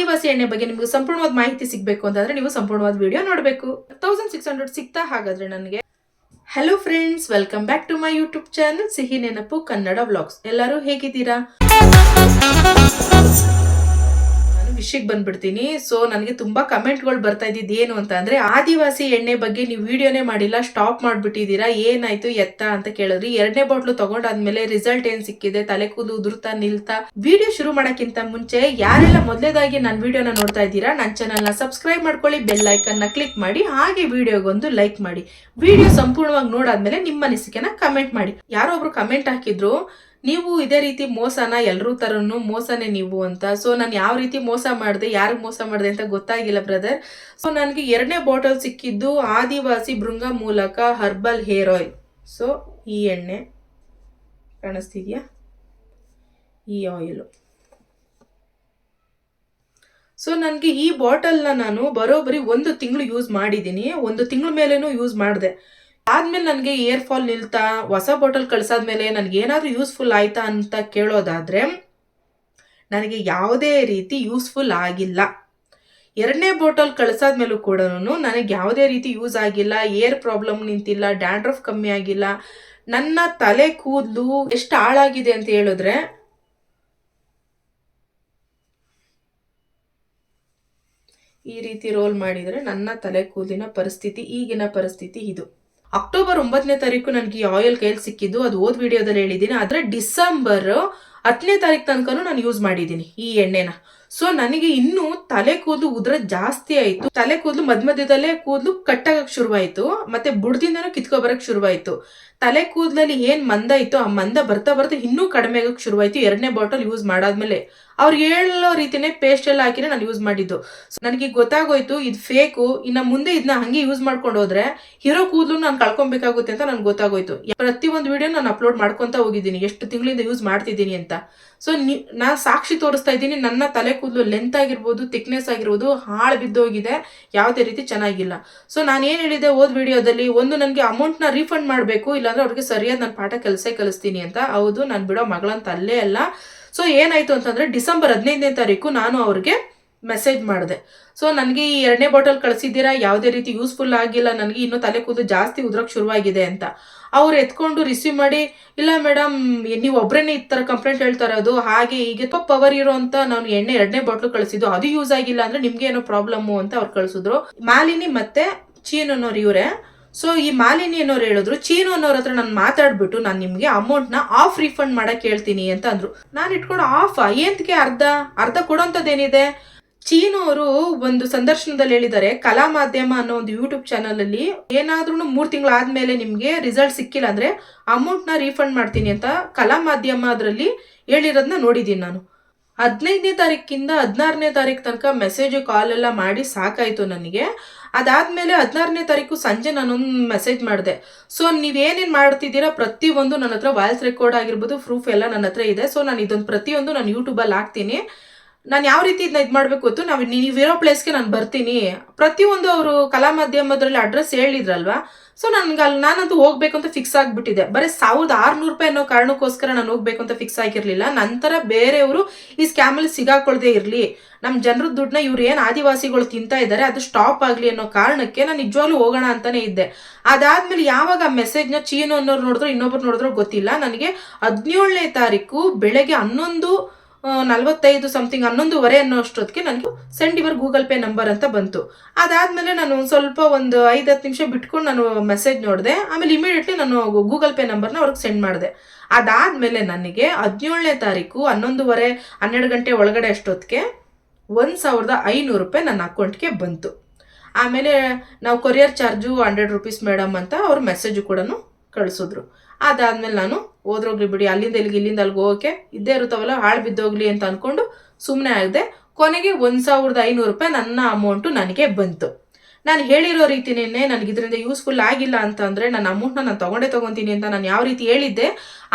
ಆದಿವಾಸಿ ಎಣ್ಣೆ ಬಗ್ಗೆ ನಿಮಗೆ ಸಂಪೂರ್ಣವಾದ ಮಾಹಿತಿ ಸಿಗಬೇಕು ಅಂತಂದ್ರೆ ನೀವು ಸಂಪೂರ್ಣವಾದ ವಿಡಿಯೋ ನೋಡಬೇಕು. ತೌಸಂಡ್ ಸಿಕ್ಸ್ ಹಂಡ್ರೆಡ್ ಸಿಗ್ತಾ ಹಾಗಾದ್ರೆ ನನಗೆ. Hello friends welcome back to my YouTube channel ಸಿಹಿ ನೆನಪು ಕನ್ನಡ ವ್ಲಾಗ್ಸ್ ಎಲ್ಲರೂ ಹೇಗಿದ್ದೀರಾ? ವಿಷಯಕ್ಕೆ ಬಂದ್ಬಿಡ್ತೀನಿ. ಸೊ ನನಗೆ ತುಂಬಾ ಕಮೆಂಟ್ಗಳು ಬರ್ತಾ ಇದ್ದಿದ್ದು ಏನು ಅಂತ ಅಂದ್ರೆ, ಆದಿವಾಸಿ ಎಣ್ಣೆ ಬಗ್ಗೆ ನೀವು ವಿಡಿಯೋನೇ ಮಾಡಿಲ್ಲ ಸ್ಟಾಪ್ ಮಾಡ್ಬಿಟ್ಟಿದ್ದೀರಾ, ಏನಾಯ್ತು, ಎತ್ತ ಅಂತ ಕೇಳಿದ್ರಿ. ಎರಡನೇ ಬಾಟ್ಲು ತಗೊಂಡಾದ್ಮೇಲೆ ರಿಸಲ್ಟ್ ಏನ್ ಸಿಕ್ಕಿದೆ? ತಲೆ ಕೂದಲು ಉದುರ್ತಾ, ನಿಲ್ತಾ? ವಿಡಿಯೋ ಶುರು ಮಾಡೋಕ್ಕಿಂತ ಮುಂಚೆ, ಯಾರೆಲ್ಲ ಮೊದಲೇದಾಗಿ ನನ್ನ ವಿಡಿಯೋನ ನೋಡ್ತಾ ಇದ್ದೀರಾ ನನ್ನ ನ ಸಬ್ಸ್ಕ್ರೈಬ್ ಮಾಡ್ಕೊಳ್ಳಿ ಬೆಲ್ ಐಕನ್ನ ಕ್ಲಿಕ್ ಮಾಡಿ, ಹಾಗೆ ವಿಡಿಯೋಗೊಂದು ಲೈಕ್ ಮಾಡಿ. ವಿಡಿಯೋ ಸಂಪೂರ್ಣವಾಗಿ ನೋಡಾದ್ಮೇಲೆ ನಿಮ್ಮ ಅನಿಸಿಕೆನ ಕಮೆಂಟ್ ಮಾಡಿ. ಯಾರೋ ಒಬ್ರು ಕಮೆಂಟ್ ಹಾಕಿದ್ರು ನೀವು ಇದೇ ರೀತಿ ಮೋಸನ ಎಲ್ಲರೂ ತರನು ಮೋಸನೆ ನೀವು ಅಂತ. ಸೊ ನಾನು ಯಾವ ರೀತಿ ಮೋಸ ಮಾಡಿದೆ ಯಾರಿಗೆ ಮೋಸ ಮಾಡಿದೆ ಅಂತ ಗೊತ್ತಾಗಿಲ್ಲ ಬ್ರದರ್ ಸೊ ನನಗೆ ಎರಡನೇ ಬಾಟಲ್ ಸಿಕ್ಕಿದ್ದು ಆದಿವಾಸಿ ಭೃಂಗ ಮೂಲಕ ಹರ್ಬಲ್ ಹೇರ್ ಆಯಿಲ್ ಸೊ ಈ ಎಣ್ಣೆ ಕಾಣಿಸ್ತಿದೆಯಾ? ಈ ಆಯಿಲು ಸೊ ನನಗೆ ಈ ಬಾಟಲ್ನ ನಾನು ಬರೋಬ್ಬರಿ ಒಂದು ತಿಂಗಳು ಯೂಸ್ ಮಾಡಿದ್ದೀನಿ. ಒಂದು ತಿಂಗಳ ಮೇಲೇನೂ ಯೂಸ್ ಮಾಡಿದೆ. ಆದ್ಮೇಲೆ ನನಗೆ ಏರ್ ಫಾಲ್ ನಿಲ್ತಾ, ಹೊಸ ಬಾಟಲ್ ಕಳ್ಸಾದ್ಮೇಲೆ ನನಗೆ ಏನಾದರೂ ಯೂಸ್ಫುಲ್ ಆಯ್ತಾ ಅಂತ ಕೇಳೋದಾದ್ರೆ, ನನಗೆ ಯಾವುದೇ ರೀತಿ ಯೂಸ್ಫುಲ್ ಆಗಿಲ್ಲ. ಎರಡನೇ ಬಾಟಲ್ ಕಳ್ಸಾದ್ಮೇಲೂ ಕೂಡ ನನಗೆ ಯಾವುದೇ ರೀತಿ ಯೂಸ್ ಆಗಿಲ್ಲ, ಏರ್ ಪ್ರಾಬ್ಲಮ್ ನಿಂತಿಲ್ಲ, ಡ್ಯಾಂಡ್ರಫ್ ಕಮ್ಮಿ ಆಗಿಲ್ಲ. ನನ್ನ ತಲೆ ಕೂದಲು ಎಷ್ಟು ಹಾಳಾಗಿದೆ ಅಂತ ಹೇಳಿದ್ರೆ, ಈ ರೀತಿ ರೋಲ್ ಮಾಡಿದರೆ ನನ್ನ ತಲೆ ಕೂದಲಿನ ಪರಿಸ್ಥಿತಿ, ಈಗಿನ ಪರಿಸ್ಥಿತಿ ಇದು. ಅಕ್ಟೋಬರ್ ಒಂಬತ್ತನೇ ತಾರೀಕು ನನಗೆ ಈ ಆಯಿಲ್ ಕೈಲಿ ಸಿಕ್ಕಿದ್ದು. ಅದು ಓದ್ ವಿಡಿಯೋದಲ್ಲಿ ಹೇಳಿದ್ದೀನಿ. ಆದರೆ ಡಿಸೆಂಬರ್ ಹತ್ತನೇ ತಾರೀಕು ತನಕನೂ ನಾನು ಯೂಸ್ ಮಾಡಿದ್ದೀನಿ ಈ ಎಣ್ಣೆನ. ಸೊ ನನಗೆ ಇನ್ನೂ ತಲೆ ಕೂದಲು ಉದ್ರ ಜಾಸ್ತಿ ಆಯಿತು. ತಲೆ ಕೂದಲು ಮಧ್ಯ ಮಧ್ಯದಲ್ಲೇ ಕೂದಲು ಕಟ್ಟಾಗಕ್ಕೆ ಶುರುವಾಯಿತು. ಮತ್ತೆ ಬುಡದಿಂದನೂ ಕಿತ್ಕೊಬರಕ್ಕೆ ಶುರುವಾಯಿತು. ತಲೆ ಕೂದಲಲ್ಲಿ ಏನು ಮಂದ ಇತ್ತು ಆ ಮಂದ ಬರ್ತಾ ಬರ್ತಾ ಇನ್ನೂ ಕಡಿಮೆ ಆಗಕ್ಕೆ ಶುರುವಾಯಿತು. ಎರಡನೇ ಬಾಟಲ್ ಯೂಸ್ ಮಾಡಾದ್ಮೇಲೆ ಅವ್ರು ಹೇಳೋ ರೀತಿನೇ ಪೇಸ್ಟ್ ಎಲ್ಲ ಹಾಕಿನೇ ನಾನು ಯೂಸ್ ಮಾಡಿದ್ದು. ನನಗೆ ಗೊತ್ತಾಗೋಯ್ತು ಇದು ಫೇಕು ಇನ್ನು ಮುಂದೆ ಇದನ್ನ ಹಂಗೆ ಯೂಸ್ ಮಾಡ್ಕೊಂಡು ಹೋದ್ರೆ ಇರೋ ಕೂದಲು ನಾನು ಕಳ್ಕೊಬೇಕಾಗುತ್ತೆ ಅಂತ ನನ್ಗೆ ಗೊತ್ತಾಗೋಯ್ತು. ಒಂದು ವಿಡಿಯೋ ನಾನು ಅಪ್ಲೋಡ್ ಮಾಡ್ಕೊಂತ ಹೋಗಿದ್ದೀನಿ. ಎಷ್ಟು ತಿಂಗಳಿಂದ ಯೂಸ್ ಮಾಡ್ತಿದ್ದೀನಿ ಅಂತ. ಸೊ ನಾ ಸಾಕ್ಷಿ ತೋರಿಸ್ತಾ ಇದ್ದೀನಿ. ನನ್ನ ತಲೆ ಕೂದಲು ಲೆಂತ್ ಆಗಿರ್ಬೋದು ತಿಕ್ನೆಸ್ ಆಗಿರ್ಬೋದು, ಹಾಳು ಬಿದ್ದೋಗಿದೆ. ಯಾವುದೇ ರೀತಿ ಚೆನ್ನಾಗಿಲ್ಲ. ಸೊ ನಾನು ಏನು ಹೇಳಿದೆ ಓದ್ ವಿಡಿಯೋದಲ್ಲಿ, ಒಂದು ನನಗೆ ಅಮೌಂಟ್ನ ರೀಫಂಡ್ ಮಾಡಬೇಕು, ಇಲ್ಲಾಂದ್ರೆ ಅವ್ರಿಗೆ ಸರಿಯಾದ ನನ್ನ ಪಾಠ ಕೆಲಸ ಕಲಿಸ್ತೀನಿ ಅಂತ. ಹೌದು, ನಾನು ಬಿಡೋ ಮಗಳಂತ ಅಲ್ಲೇ. ಅಲ್ಲ ಸೊ ಏನಾಯಿತು ಅಂತಂದರೆ, ಡಿಸೆಂಬರ್ ಹದಿನೈದನೇ ತಾರೀಕು ನಾನು ಅವ್ರಿಗೆ ಮೆಸೇಜ್ ಮಾಡಿದೆ. ಸೊ ನನಗೆ ಈ ಎರಡನೇ ಬಾಟಲ್ ಕಳಿಸಿದ್ದೀರಾ? ಯಾವುದೇ ರೀತಿ ಯೂಸ್ಫುಲ್ ಆಗಿಲ್ಲ. ನನಗೆ ಇನ್ನೂ ತಲೆ ಕೂದಲು ಜಾಸ್ತಿ ಉದ್ರಕ್ಕೆ ಶುರುವಾಗಿದೆ ಅಂತ. ಅವ್ರು ಎತ್ಕೊಂಡು ರಿಸೀವ್ ಮಾಡಿ, ಇಲ್ಲ ಮೇಡಮ್ ನೀವು ಒಬ್ಬರೇ ಈ ಥರ ಕಂಪ್ಲೇಂಟ್ ಹೇಳ್ತಾ ಇರೋದು. ಹಾಗೆ ಹೀಗೆ ಪವರ್ ಇರೋ ಅಂತ ನಾನು ಎಣ್ಣೆ, ಎರಡನೇ ಬಾಟ್ಲು ಕಳಿಸಿದ್ದು. ಅದು ಯೂಸ್ ಆಗಿಲ್ಲ ಅಂದ್ರೆ ನಿಮಗೆ ಏನೋ ಪ್ರಾಬ್ಲಮ್ಮು ಅಂತ ಅವ್ರು ಕಳಿಸಿದ್ರು. ಮಾಲಿನಿ ಮತ್ತೆ ಚೀನ್ ಅನ್ನೋರು ಇವರೇ. ಸೊ ಈ ಮಾಲಿನಿ ಅನ್ನೋರು ಹೇಳಿದ್ರು, ಚೀನು ಅನ್ನೋರ ಹತ್ರ ನಾನು ಮಾತಾಡ್ಬಿಟ್ಟು ನಾನು ನಿಮಗೆ ಅಮೌಂಟ್ನ ಆಫ್ ರೀಫಂಡ್ ಮಾಡೋಕ್ಕೆ ಹೇಳ್ತೀನಿ ಅಂತ ಅಂದ್ರು. ನಾನು ಇಟ್ಕೊಂಡು ಆಫ್ ಏಂತಕ್ಕೆ ಅರ್ಧ? ಅರ್ಧ ಕೊಡೋಂಥದ್ದೇನಿದೆ? ಚೀನು ಅವರು ಒಂದು ಸಂದರ್ಶನದಲ್ಲಿ ಹೇಳಿದ್ದಾರೆ, ಕಲಾ ಮಾಧ್ಯಮ ಅನ್ನೋ ಒಂದು ಯೂಟ್ಯೂಬ್ ಚಾನಲ್ ಅಲ್ಲಿ ಏನಾದ್ರೂ ಮೂರ್ ತಿಂಗಳಾದ್ಮೇಲೆ ನಿಮ್ಗೆ ರಿಸಲ್ಟ್ ಸಿಕ್ಕಿಲ್ಲ ಅಂದ್ರೆ ಅಮೌಂಟ್ನ ರೀಫಂಡ್ ಮಾಡ್ತೀನಿ ಅಂತ ಕಲಾ ಮಾಧ್ಯಮ ಅದರಲ್ಲಿ ಹೇಳಿರೋದನ್ನ ನೋಡಿದ್ದೀನಿ ನಾನು. ಹದಿನೈದನೇ ತಾರೀಕಿಂದ ಹದಿನಾರನೇ ತಾರೀಕು ತನಕ ಮೆಸೇಜ್ ಕಾಲ್ ಎಲ್ಲ ಮಾಡಿ ಸಾಕಾಯಿತು ನನಗೆ. ಅದಾದ್ಮೇಲೆ ಹದಿನಾರನೇ ತಾರೀಕು ಸಂಜೆ ನಾನೊಂದು ಮೆಸೇಜ್ ಮಾಡಿದೆ. ಸೊ ನೀವೇನೇನು ಮಾಡ್ತಿದ್ದೀರಾ? ಪ್ರತಿಯೊಂದು ನನ್ನ ಹತ್ರ ವಾಯ್ಸ್ ರೆಕಾರ್ಡ್ ಆಗಿರ್ಬೋದು ಪ್ರೂಫ್ ಎಲ್ಲ ನನ್ನ ಹತ್ರ ಇದೆ. ಸೊ ನಾನು ಇದೊಂದು ಪ್ರತಿಯೊಂದು ನಾನು ಯೂಟ್ಯೂಬಲ್ಲಿ ಹಾಕ್ತೀನಿ. ನಾನು ಯಾವ ರೀತಿ ಇದನ್ನ ಇದು ಮಾಡಬೇಕು ಗೊತ್ತು? ನಾವು ನೀವಿರೋ ಪ್ಲೇಸ್ಗೆ ನಾನು ಬರ್ತೀನಿ. ಪ್ರತಿಯೊಂದು ಅವರು ಕಲಾ ಮಾಧ್ಯಮದ್ರಲ್ಲಿ ಅಡ್ರೆಸ್ ಹೇಳಿದ್ರಲ್ವಾ? ಸೊ ನನ್ಗೆ ಅಲ್ಲಿ ನಾನಂತೂ ಹೋಗ್ಬೇಕು ಅಂತ ಫಿಕ್ಸ್ ಆಗಿಬಿಟ್ಟಿದೆ. ಬರೀ ಸಾವಿರದ ಆರ್ನೂರು ರೂಪಾಯಿ ಅನ್ನೋ ಕಾರಣಕ್ಕೋಸ್ಕರ ನಾನು ಹೋಗ್ಬೇಕು ಅಂತ ಫಿಕ್ಸ್ ಆಗಿರಲಿಲ್ಲ. ನಂತರ ಬೇರೆಯವರು ಈ ಸ್ಕ್ಯಾಮಲ್ಲಿ ಸಿಗಾಕೊಳ್ದೇ ಇರಲಿ. ನಮ್ಮ ಜನರ ದುಡ್ಡನ್ನ ಇವ್ರು ಏನು ಆದಿವಾಸಿಗಳು ತಿಂತಾ ಇದ್ದಾರೆ ಅದು ಸ್ಟಾಪ್ ಆಗಲಿ ಅನ್ನೋ ಕಾರಣಕ್ಕೆ ನಾನು ನಿಜವಾಗ್ಲೂ ಹೋಗೋಣ ಅಂತಲೇ ಇದ್ದೆ. ಅದಾದ್ಮೇಲೆ ಯಾವಾಗ ಆ ಮೆಸೇಜ್ನ ಚೀನು ಅನ್ನೋರು ನೋಡಿದ್ರು, ಇನ್ನೊಬ್ರು ನೋಡಿದ್ರು ಗೊತ್ತಿಲ್ಲ. ನನಗೆ ಹದಿನೇಳನೇ ತಾರೀಕು ಬೆಳಗ್ಗೆ ಹನ್ನೊಂದು ನಲವತ್ತೈದು ಸಮಥಿಂಗ್ ಹನ್ನೊಂದುವರೆ ಅನ್ನೋ ಅಷ್ಟೊತ್ತಿಗೆ ನನಗೆ ಸೆಂಡ್ ಇವರ್ ಗೂಗಲ್ ಪೇ ನಂಬರ್ ಅಂತ ಬಂತು. ಅದಾದ್ಮೇಲೆ ನಾನು ಸ್ವಲ್ಪ ಒಂದು ಐದು ಹತ್ತು ನಿಮಿಷ ಬಿಟ್ಕೊಂಡು ನಾನು ಮೆಸೇಜ್ ನೋಡಿದೆ. ಆಮೇಲೆ ಇಮಿಡಿಯೇಟ್ಲಿ ನಾನು ಗೂಗಲ್ ಪೇ ನಂಬರ್ನ ಅವ್ರಿಗೆ ಸೆಂಡ್ ಮಾಡಿದೆ. ಅದಾದ್ಮೇಲೆ ನನಗೆ ಹದಿನೇಳನೇ ತಾರೀಕು ಹನ್ನೊಂದುವರೆ ಹನ್ನೆರಡು ಗಂಟೆ ಒಳಗಡೆ ಅಷ್ಟೊತ್ತಿಗೆ ಒಂದು ಸಾವಿರದ ಐನೂರು ರೂಪಾಯಿ ನನ್ನ ಅಕೌಂಟ್ಗೆ ಬಂತು. ಆಮೇಲೆ ನಾವು courier charge hundred rupees madam ಅಂತ ಅವ್ರ ಮೆಸೇಜು ಕೂಡ ಕಳಿಸಿದ್ರು. ಅದಾದ್ಮೇಲೆ ನಾನು ಹೋದ್ರೋಗ್ಲಿ ಬಿಡಿ, ಅಲ್ಲಿಂದ ಇಲ್ಲಿಗೆ ಇಲ್ಲಿಂದ ಅಲ್ಲಿಗೆ ಹೋಗೋಕೆ ಇದ್ದೇ ಇರುತ್ತವಲ್ಲ, ಹಾಳು ಬಿದ್ದೋಗ್ಲಿ ಅಂತ ಅಂದ್ಕೊಂಡು ಸುಮ್ಮನೆ ಆಗದೆ. ಕೊನೆಗೆ ಒಂದು ಸಾವಿರದ ಐನೂರು ರೂಪಾಯಿ ನನ್ನ ಅಮೌಂಟು ನನಗೆ ಬಂತು. ನಾನು ಹೇಳಿರೋ ರೀತಿನೇ ನನಗೆ ಇದರಿಂದ ಯೂಸ್ಫುಲ್ ಆಗಿಲ್ಲ ಅಂತ ಅಂದರೆ ನನ್ನ ಅಮೌಂಟ್ನ ನಾನು ತೊಗೊಂಡೇ ತಗೊತೀನಿ ಅಂತ ನಾನು ಯಾವ ರೀತಿ ಹೇಳಿದ್ದೆ,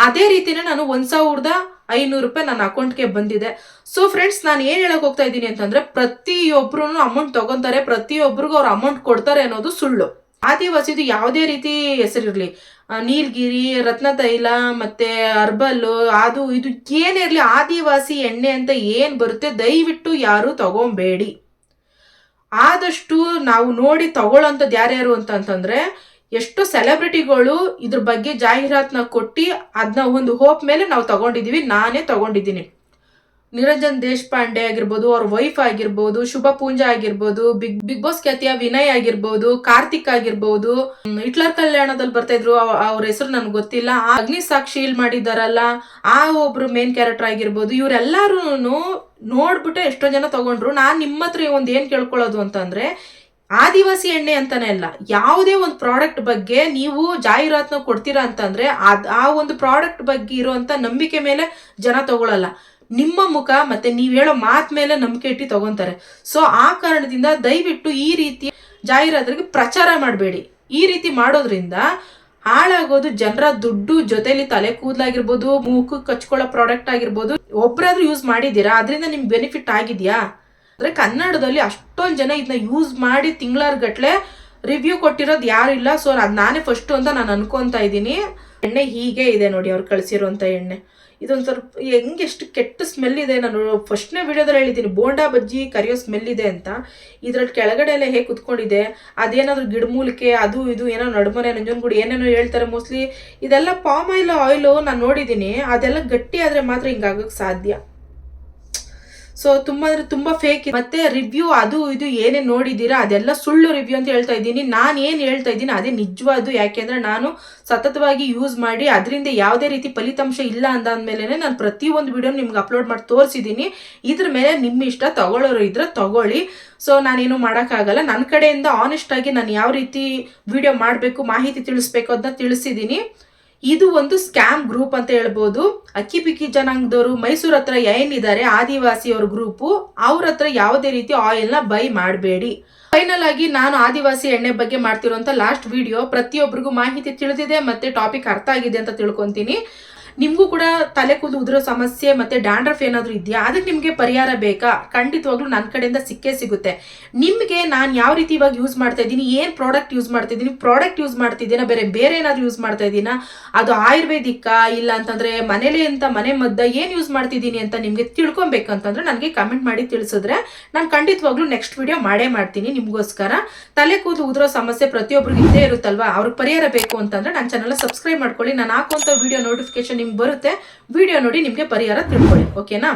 ಅದೇ ರೀತಿನೇ ನಾನು ಒಂದು ಸಾವಿರದ ಐನೂರು ರೂಪಾಯಿ ನನ್ನ ಅಕೌಂಟ್ಗೆ ಬಂದಿದೆ. ಸೊ ಫ್ರೆಂಡ್ಸ್ ನಾನು ಏನು ಹೇಳಕ್ ಹೋಗ್ತಾ ಇದ್ದೀನಿ ಅಂತಂದರೆ ಪ್ರತಿಯೊಬ್ಬರೂ ಅಮೌಂಟ್ ತಗೊಂತಾರೆ ಪ್ರತಿಯೊಬ್ಬರಿಗೂ ಅವ್ರು ಅಮೌಂಟ್ ಕೊಡ್ತಾರೆ ಅನ್ನೋದು ಸುಳ್ಳು. ಆದಿವಾಸಿದು ಯಾವುದೇ ರೀತಿ ಹೆಸರಿರಲಿ. ನೀಲಗಿರಿ, ರತ್ನತೈಲ, ಮತ್ತೆ ಅರ್ಬಲ್ಲು ಅದು, ಇದು ಏನಿರಲಿ ಆದಿವಾಸಿ ಎಣ್ಣೆ ಅಂತ ಏನು ಬರುತ್ತೆ, ದಯವಿಟ್ಟು ಯಾರು ತಗೊಂಬೇಡಿ. ಆದಷ್ಟು ನಾವು ನೋಡಿ ತಗೊಳ್ಳೋಂಥದ್ದು ಯಾರ್ಯಾರು ಅಂತಂತಂದರೆ ಎಷ್ಟು ಸೆಲೆಬ್ರಿಟಿಗಳು ಇದ್ರ ಬಗ್ಗೆ ಜಾಹೀರಾತನ್ನ ಕೊಟ್ಟು ಅದನ್ನ ಒಂದು ಹೋಪ್ ಮೇಲೆ ನಾವು ತಗೊಂಡಿದೀವಿ, ನಾನೇ ತಗೊಂಡಿದ್ದೀನಿ. ನಿರಂಜನ್ ದೇಶಪಾಂಡೆ ಆಗಿರ್ಬೋದು, ಅವ್ರ ವೈಫ್ ಆಗಿರ್ಬೋದು, ಶುಭ ಪೂಂಜಾ ಆಗಿರ್ಬೋದು ಬಿಗ್ ಬಿಗ್ ಬಾಸ್ ಖ್ಯಾತಿಯ ವಿನಯ್ ಆಗಿರ್ಬೋದು, ಕಾರ್ತಿಕ್ ಆಗಿರ್ಬೋದು ಹಿಟ್ಲರ್ ಕಲ್ಯಾಣದಲ್ಲಿ ಬರ್ತಾ ಇದ್ರು, ಅವ- ಅವ್ರ ಹೆಸರು ನನ್ಗೆ ಗೊತ್ತಿಲ್ಲ. ಅಗ್ನಿ ಸಾಕ್ಷಿಲ್ ಮಾಡಿದಾರಲ್ಲ, ಆ ಒಬ್ರು ಮೇನ್ ಕ್ಯಾರೆಕ್ಟರ್ ಆಗಿರ್ಬೋದು ಇವರೆಲ್ಲರೂ ನೋಡ್ಬಿಟ್ಟು ಎಷ್ಟೋ ಜನ ತಗೊಂಡ್ರು. ನಾನು ನಿಮ್ಮ ಹತ್ರ ಒಂದು ಏನು ಕೇಳ್ಕೊಳ್ಳೋದು ಅಂತಂದ್ರೆ, ಆದಿವಾಸಿ ಎಣ್ಣೆ ಅಂತಾನೆ ಅಲ್ಲ, ಯಾವುದೇ ಒಂದು ಪ್ರಾಡಕ್ಟ್ ಬಗ್ಗೆ ನೀವು ಜಾಹೀರಾತನ್ನ ಕೊಡ್ತೀರಾ ಅಂತಂದ್ರೆ ಆ ಒಂದು ಪ್ರಾಡಕ್ಟ್ ಬಗ್ಗೆ ಇರುವಂತ ನಂಬಿಕೆ ಮೇಲೆ ಜನ ತಗೊಳಲ್ಲ. ನಿಮ್ಮ ಮುಖ ಮತ್ತೆ ನೀವ್ ಹೇಳೋ ಮಾತ್ ಮೇಲೆ ನಂಬಿಕೆ ಇಟ್ಟು ತಗೊಂತಾರೆ. ಸೊ ಆ ಕಾರಣದಿಂದ ದಯವಿಟ್ಟು ಈ ರೀತಿ ಜಾಹೀರಾತರಿಗೆ ಪ್ರಚಾರ ಮಾಡಬೇಡಿ. ಈ ರೀತಿ ಮಾಡೋದ್ರಿಂದ ಹಾಳಾಗೋದು ಜನರ ದುಡ್ಡು ಜೊತೆಲಿ ತಲೆ ಕೂದಲಾಗಿರ್ಬೋದು ಮೂಕಕ್ಕೆ ಕಚ್ಕೊಳ್ಳೋ ಪ್ರಾಡಕ್ಟ್ ಆಗಿರ್ಬೋದು. ಒಬ್ಬರಾದ್ರೂ ಯೂಸ್ ಮಾಡಿದ್ದೀರಾ? ಅದರಿಂದ ನಿಮ್ಗೆ ಬೆನಿಫಿಟ್ ಆಗಿದ್ಯಾ? ಅಂದ್ರೆ ಕನ್ನಡದಲ್ಲಿ ಅಷ್ಟೊಂದು ಜನ ಇದನ್ನ ಯೂಸ್ ಮಾಡಿ ತಿಂಗಳಾರ್ಗಟ್ಲೆ ರಿವ್ಯೂ ಕೊಟ್ಟಿರೋದು ಯಾರು ಇಲ್ಲ. ಸೊ ಅದ್ ನಾನೇ ಫಸ್ಟು ಅಂತ ನಾನು ಅನ್ಕೊತಾ ಇದ್ದೀನಿ. ಎಣ್ಣೆ ಹೀಗೆ ಇದೆ ನೋಡಿ ಅವ್ರು ಕಳಿಸಿರುವಂಥ ಎಣ್ಣೆ. ಇದೊಂದು ಸ್ವಲ್ಪ ಹೆಂಗೆ ಎಷ್ಟು ಕೆಟ್ಟ ಸ್ಮೆಲ್ ಇದೆ ನಾನು ಫಸ್ಟ್ನೇ ವಿಡಿಯೋದಲ್ಲಿ ಹೇಳಿದ್ದೀನಿ. ಬೋಂಡಾ ಬಜ್ಜಿ ಕರಿಯೋ ಸ್ಮೆಲ್ ಇದೆ ಅಂತ. ಇದ್ರಲ್ಲಿ ಕೆಳಗಡೆ ಎಲ್ಲ ಹೇಗೆ ಕುತ್ಕೊಂಡಿದೆ? ಅದೇನಾದ್ರೂ ಗಿಡಮೂಲಿಕೆ ಅದು ಇದು, ಏನೋ ನಡುಮನೆ ನಂಜನಗೂಡು ಏನೇನೋ ಹೇಳ್ತಾರೆ ಮೋಸ್ಟ್ಲಿ ಇದೆಲ್ಲ ಪಾಮ್ ಆಯಿಲ್ ಆಯಿಲು ನಾನು ನೋಡಿದ್ದೀನಿ. ಅದೆಲ್ಲ ಗಟ್ಟಿ ಆದರೆ ಮಾತ್ರ ಹಿಂಗಾಗಕ್ಕೆ ಸಾಧ್ಯ. ಸೊ ತುಂಬಾ ಅಂದ್ರೆ ತುಂಬಾ ಫೇಕ್ ಮತ್ತೆ ರಿವ್ಯೂ ಅದು ಇದು ಏನೇ ನೋಡಿದ್ದೀರಾ ಅದೆಲ್ಲ ಸುಳ್ಳು ರಿವ್ಯೂ ಅಂತ ಹೇಳ್ತಾ ಇದ್ದೀನಿ. ನಾನು ಏನು ಹೇಳ್ತಾ ಇದ್ದೀನಿ, ಅದೇ ನಿಜವಾದು ಯಾಕೆಂದ್ರೆ ನಾನು ಸತತವಾಗಿ ಯೂಸ್ ಮಾಡಿ, ಅದರಿಂದ ಯಾವುದೇ ರೀತಿ ಫಲಿತಾಂಶ ಇಲ್ಲ ಅಂದಾದ್ಮೇಲೆ ನಾನು ಪ್ರತಿಯೊಂದು ವಿಡಿಯೋ ನಿಮ್ಗೆ ಅಪ್ಲೋಡ್ ಮಾಡಿ ತೋರಿಸಿದ್ದೀನಿ. ಇದ್ರ ಮೇಲೆ ನಿಮ್ಮ ಇಷ್ಟ ತಗೊಳ್ಳೋರು ಇದ್ರೆ ತಗೊಳ್ಳಿ. ಸೊ ನಾನೇನು ಮಾಡೋಕ್ಕಾಗಲ್ಲ. ನನ್ನ ಕಡೆಯಿಂದ ಆನೆಸ್ಟ್ ಆಗಿ ನಾನು ಯಾವ ರೀತಿ ವಿಡಿಯೋ ಮಾಡಬೇಕು, ಮಾಹಿತಿ ತಿಳಿಸ್ಬೇಕು ಅದನ್ನ ತಿಳಿಸಿದ್ದೀನಿ. ಇದು ಒಂದು ಸ್ಕ್ಯಾಮ್ ಗ್ರೂಪ್ ಅಂತ ಹೇಳ್ಬೋದು. ಅಕ್ಕಿ ಪಿಕ್ಕಿ ಜನಾಂಗದವರು ಮೈಸೂರು ಹತ್ರ ಏನಿದ್ದಾರೆ ಆದಿವಾಸಿ ಅವ್ರ ಗ್ರೂಪು, ಅವ್ರ ಹತ್ರ ಯಾವುದೇ ರೀತಿ ಆಯಿಲ್ನ ಬೈ ಮಾಡಬೇಡಿ. ಫೈನಲ್ ಆಗಿ ನಾನು ಆದಿವಾಸಿ ಎಣ್ಣೆ ಬಗ್ಗೆ ಮಾಡ್ತಿರೋಂಥ ಲಾಸ್ಟ್ ವಿಡಿಯೋ ಪ್ರತಿಯೊಬ್ಬರಿಗೂ ಮಾಹಿತಿ ತಿಳಿದಿದೆ, ಮತ್ತೆ ಟಾಪಿಕ್ ಅರ್ಥ ಆಗಿದೆ ಅಂತ ತಿಳ್ಕೊಂತೀನಿ. ನಿಮಗೂ ಕೂಡ ತಲೆ ಕೂದಲು ಉದುರೋ ಸಮಸ್ಯೆ ಮತ್ತೆ ಡ್ಯಾಂಡ್ರಫ್ ಏನಾದರೂ ಇದೆಯಾ? ಅದಕ್ಕೆ ನಿಮಗೆ ಪರಿಹಾರ ಬೇಕಾ? ಖಂಡಿತವಾಗ್ಲೂ ನನ್ನ ಕಡೆಯಿಂದ ಸಿಕ್ಕೇ ಸಿಗುತ್ತೆ. ನಿಮಗೆ ನಾನು ಯಾವ ರೀತಿ ಇವಾಗ ಯೂಸ್ ಮಾಡ್ತಾ ಇದ್ದೀನಿ? ಏನು ಪ್ರಾಡಕ್ಟ್ ಯೂಸ್ ಮಾಡ್ತಾ ಇದ್ದೀನಿ? ಪ್ರಾಡಕ್ಟ್ ಯೂಸ್ ಮಾಡ್ತಿದ್ದೀನಾ? ಬೇರೆ ಬೇರೆ ಏನಾದರೂ ಯೂಸ್ ಮಾಡ್ತಾ ಇದ್ದೀನಾ? ಅದು ಆಯುರ್ವೇದಿಕ? ಇಲ್ಲ ಅಂತಂದ್ರೆ ಮನೇಲಿ ಅಂತ ಮನೆ ಮದ್ದ ಏನು ಯೂಸ್ ಮಾಡ್ತಿದ್ದೀನಿ ಅಂತ ನಿಮಗೆ ತಿಳ್ಕೊಬೇಕಂತಂದ್ರೆ ನನಗೆ ಕಮೆಂಟ್ ಮಾಡಿ ತಿಳಿಸಿದ್ರೆ ನಾನು ಖಂಡಿತವಾಗ್ಲೂ ನೆಕ್ಸ್ಟ್ ವಿಡಿಯೋ ಮಾಡೇ ಮಾಡ್ತೀನಿ ನಿಮಗೋಸ್ಕರ. ತಲೆ ಕೂದಲು ಉದುರೋ ಸಮಸ್ಯೆ ಪ್ರತಿಯೊಬ್ಬರಿಗೂ ಇದ್ದೇ ಇರುತ್ತಲ್ವಾ? ಅವ್ರಿಗೆ ಪರಿಹಾರ ಬೇಕು ಅಂತಂದ್ರೆ ನನ್ನ ಚಾನಲ್ ಸಬ್ಸ್ಕ್ರೈಬ್ ಮಾಡ್ಕೊಳ್ಳಿ. ನಾನು ಹಾಕುವಂಥ ವಿಡಿಯೋ ನೋಟಿಫಿಕೇಶನ್ ನಿಮ್ಗೆ ಬರುತ್ತೆ. ವಿಡಿಯೋ ನೋಡಿ ನಿಮಗೆ ಪರಿಹಾರ ತಿಳ್ಕೊಳ್ಳಿ. ಓಕೆನಾ